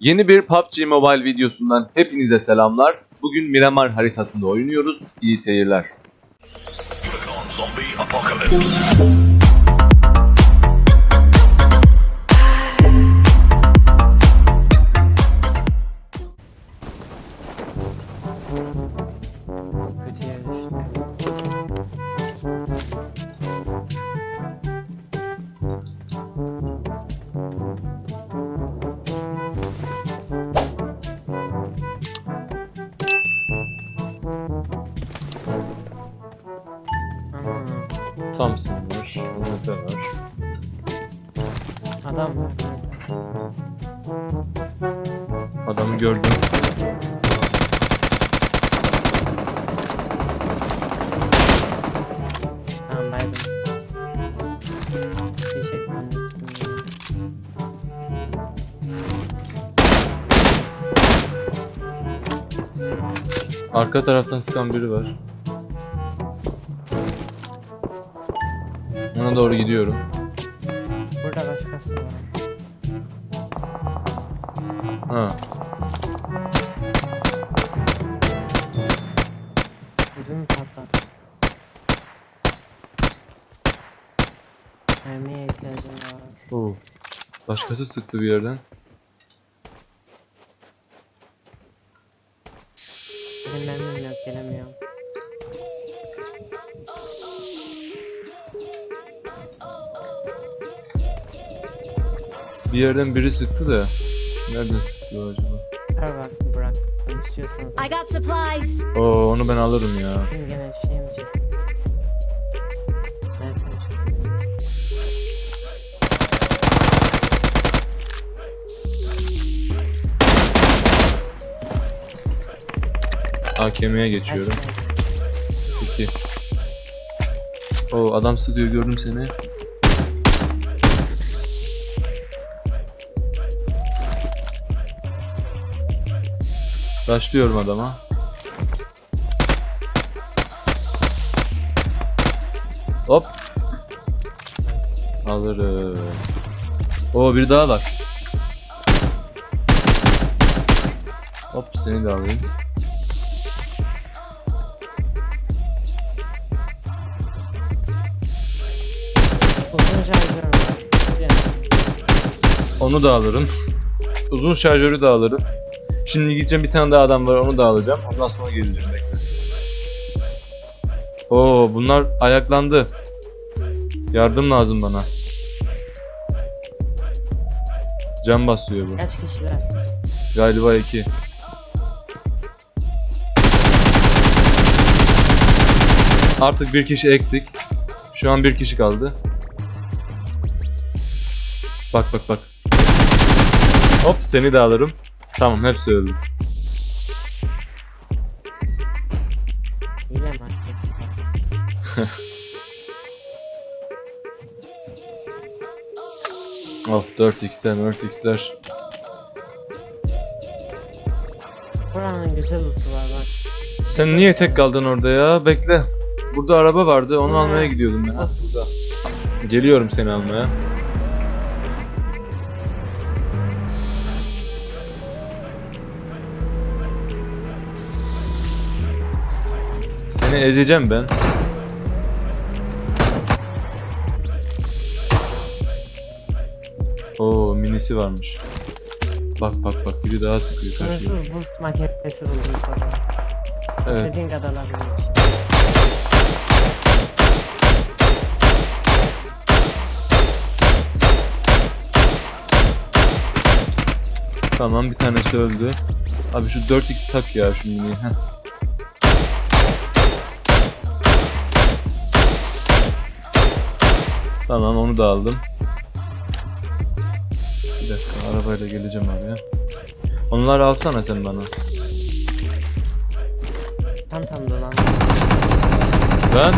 Yeni bir PUBG Mobile videosundan hepinize selamlar. Bugün Miramar haritasında oynuyoruz. İyi seyirler. Var, Umut'a var. adam var. Adamı gördüm. Tamam baydım. Teşekkür ederim. Arka taraftan sıkan biri var. Doğru gidiyorum. Burada başkası var. Ha, Ödüm patlat. Mermiye ihtiyacım var. Oo. Başkası sıktı bir yerden. Benim mermim yok gelemiyorum. Bir yerden biri sıktı da. Nereden sıktı o acaba? Kar var bırak. İstiyorsanız. I got supplies. Oo onu ben alırım ya. Şimdi gene şey çıktı? AKM'ye geçiyorum. 2. Oo adam sıkıyor gördüm seni. Başlıyorum adama. Hop. Alırım. Oo bir daha var. Hop seni de alayım. Onu da alırım. Uzun şarjörü de alırım. Şimdi gideceğim bir tane daha adam var onu da alacağım. Ondan sonra geleceğim bekle. Oo bunlar ayaklandı. Yardım lazım bana. Can basıyor bu. Kaç kişiler? Galiba iki. Artık bir kişi eksik. Şu an bir kişi kaldı. Bak bak bak. Hop seni de alırım. Tamam hepsi öldü. Market. Oh 4x'ler 4x'ler. Buranın güzel loot'u var bak. Sen niye tek kaldın orada ya? Bekle. Burada araba vardı onu almaya gidiyordum ben. Burada. Geliyorum seni almaya. Ezeceğim ben. Oo minisi varmış. Bak bak bak biri daha sıkıyor karşıya. Sınırsız boost maketesi buldum sonra. Evet. İstediğin kadar alabilirsin. Tamam bir tanesi öldü. Abi şu 4x tak ya şu miniyi. Heh. Tamam onu da aldım. Bir dakika arabayla geleceğim abi ya. Onları alsana sen bana. Tam tam dolan. Ben?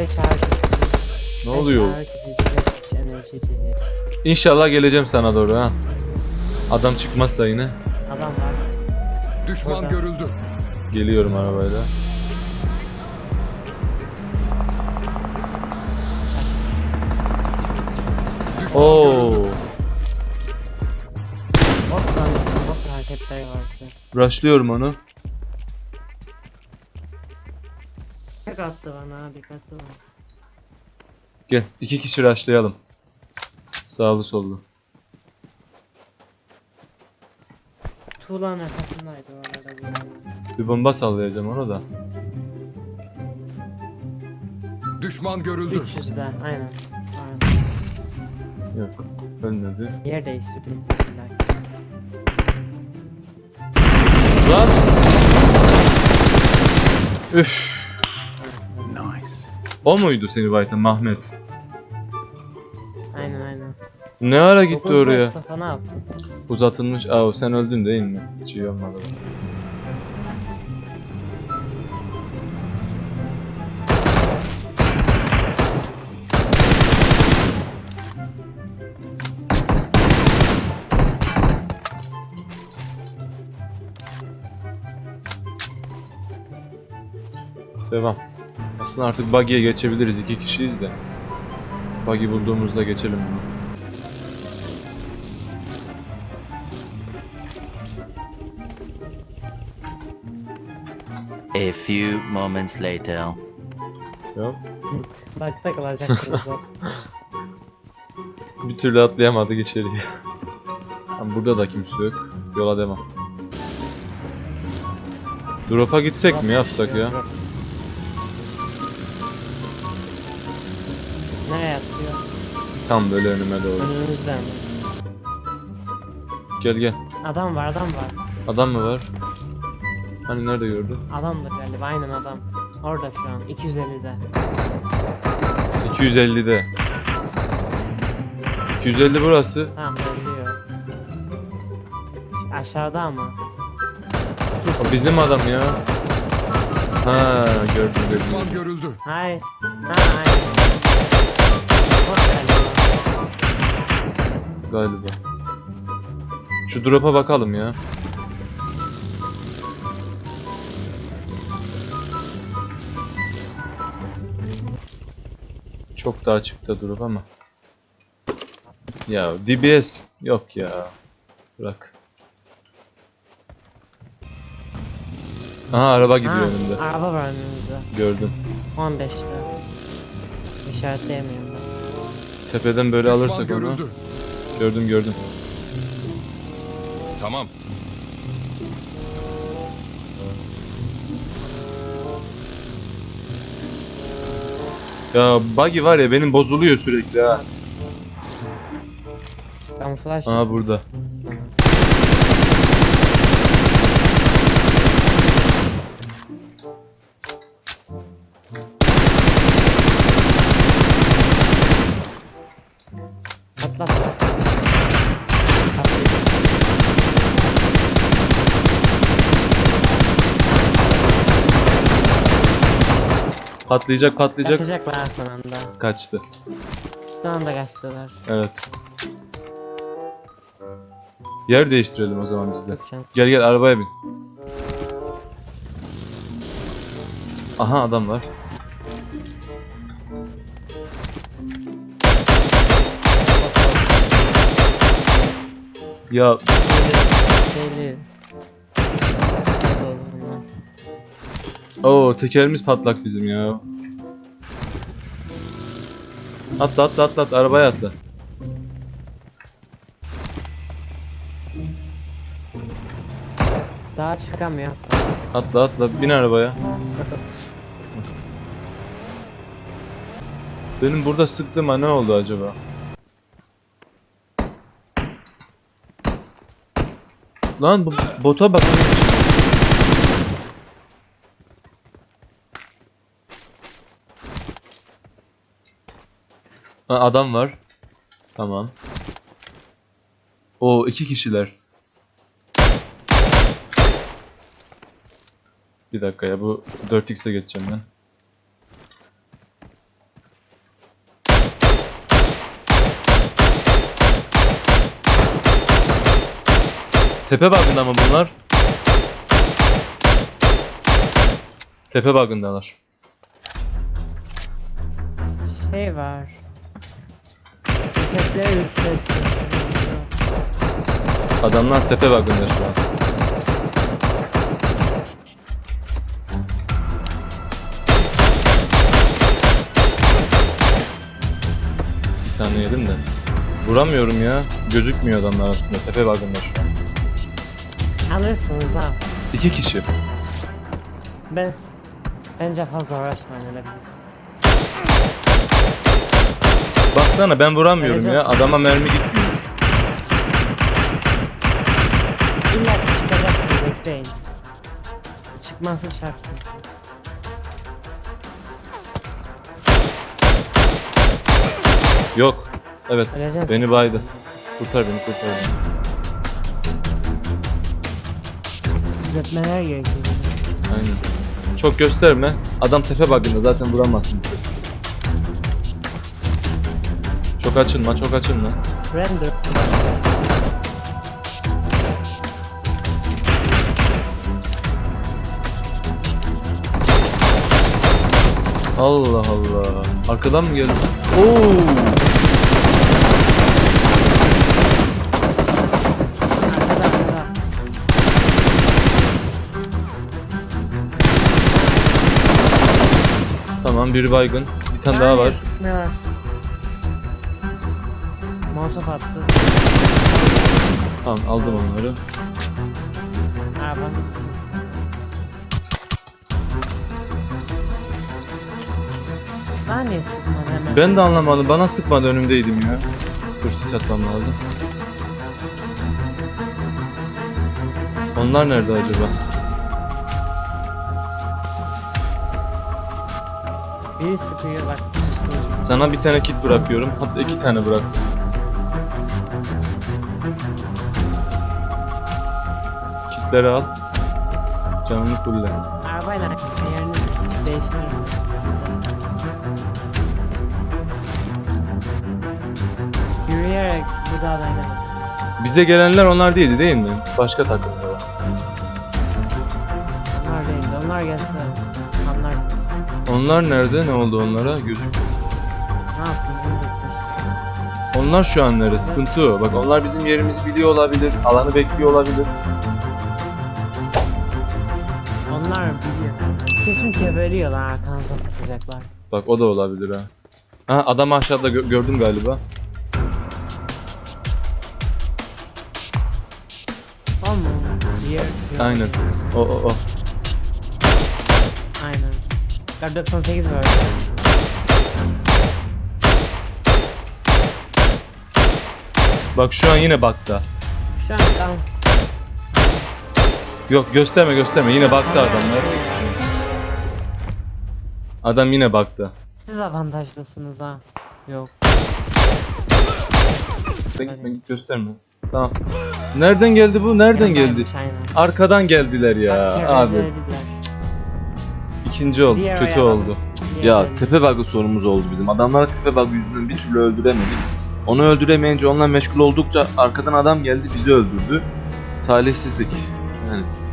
5 ağrı Ne oluyor? İnşallah geleceğim sana doğru ha. Adam çıkmazsa yine. Adam var. Düşman Burada. görüldü. Geliyorum arabayla. Oo. Hop lan. Hareketleri var. Rushlıyorum onu. Tek attı bana dikkatli ol. Gel. iki kişi rushlayalım. Sağlı sollu. Tuğla'nın arkasındaydı o arada. bir. Bir bomba sallayacağım ona da. Düşman görüldü. 300'de aynen. aynen. Yok. Ölmedi. Yer değiştirdim. Lan! Üf. O muydu seni Baytan Mahmet? Aynen aynen. Ne ara gitti Dokuz oraya? Ne yaptı? Uzatılmış. Aa sen öldün değil mi? Hiç iyi olmadı. Devam. Aslında artık buggy'e geçebiliriz. iki kişiyiz de. Buggy bulduğumuzda geçelim bunu. A few moments later. Yok. Bakta kalacaksınız o. Bir türlü atlayamadık içeriye. Ama burada da kimse yok. Yola devam. Drop'a gitsek mi yapsak ya? Nereye atıyor? Tam böyle önüme doğru. Önümüzde mi? Gel gel. Adam var adam var. Adam mı var? Hani nerede gördün? Adamdır galiba aynen adam. Orada şu an 250'de. 250'de. 250 burası. Tamam ölüyor. Aşağıda ama. O bizim adam ya. Ha gördüm gördüm. Düşman görüldü. Hayır. Ha aynen. Galiba. Şu drop'a bakalım ya. Çok daha açıkta drop ama. Ya DBS yok ya. Bırak. Aha araba gidiyor Ha, önümde. Araba var önümüzde. Gördüm. 15'te. İşaretleyemiyorum ben. Tepeden böyle Düşman alırsak onu. görüldü. Gördüm gördüm. Tamam. Ya buggy var ya benim bozuluyor sürekli ha. Kamuflaj. Aha burada. Patlayacak patlayacak. Kaçacaklar son anda. Kaçtı. Son anda kaçtılar. Evet. Yer değiştirelim o zaman biz de. Gel gel arabaya bin. Aha adam var. Ya Şeyli. O tekerimiz patlak bizim ya. Atla atla atla atla arabaya atla. Daha çıkamıyor. Atla atla bin arabaya. Benim burada sıktığıma ne oldu acaba? Lan bu bota bak. Ha, adam var. Tamam. O iki kişiler. Bir dakika ya bu 4x'e geçeceğim ben. Tepe bug'ında mı bunlar? Tepe bug'ındalar. Şey var. Tepleri yüksek. Adamlar tepe bakında şu an. Bir tane yedim de. Vuramıyorum ya. Gözükmüyor adamlar aslında. Tepe bakında şu an. Alırsınız ha. İki kişi. Ben bence fazla uğraşmayın öyle. Baksana ben vuramıyorum ya. Adama mermi gitmiyor. İlla ki çıkacaksınız bekleyin. Çıkması şart. Yok. Evet. Öleceğim. Beni baydı. Kurtar beni kurtar beni. Düzeltmeler gerekiyor. Aynen. Çok gösterme. Adam tepe bakında zaten vuramazsın ses. Çok açılma, çok açılma. Render. Allah Allah. Arkadan mı geldi? Oo! Tamam biri baygın. Bir tane daha var. Ne var? Molotof attı. Tamam aldım onları. Araba. Saniye sıkmadı hemen. Ben de anlamadım. Bana sıkmadı önümdeydim ya. Dur sis atmam lazım. Onlar nerede acaba? Biri sıkıyor bak. Sana bir tane kit bırakıyorum. Hatta iki tane bıraktım. Kitleri al. Canını fulle. Arabayla yerini değiştiririm. Yürüyerek bu dağda inemez. Bize gelenler onlar değildi değil mi? Başka takımlar. Onlar değil. Onlar gelse. Onlar Onlar nerede? Ne oldu onlara? Gözük. ne yaptın? Onlar şu an nerede? Sıkıntı o. Bak onlar bizim yerimizi biliyor olabilir. Alanı bekliyor olabilir. Kesin çeviriyorlar arkanıza bakacaklar. Bak o da olabilir ha. Ha adam aşağıda gö- gördüm galiba. Mu? Diğer. Aynen. O o o. Aynen. Kar 98 var. Bak şu an yine bakta. Şu an tamam. Yok gösterme gösterme yine baktı adamlar. Adam yine baktı. Siz avantajlısınız ha. Yok. Sen gitme git gösterme. Tamam. Nereden geldi bu? Nereden geldi? Arkadan geldiler ya abi. İkinci oldu. Diğer Kötü ayağı oldu. Ya tepe bug'ı sorumuz oldu bizim. Adamlara tepe bug'ı yüzünden bir türlü öldüremedik. Onu öldüremeyince onunla meşgul oldukça arkadan adam geldi bizi öldürdü. Talihsizlik. Yani.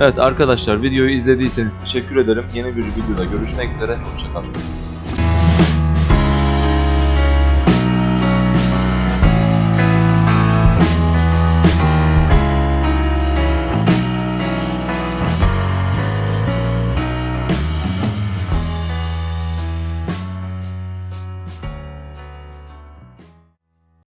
Evet arkadaşlar videoyu izlediyseniz teşekkür ederim. Yeni bir videoda görüşmek üzere. Hoşçakalın.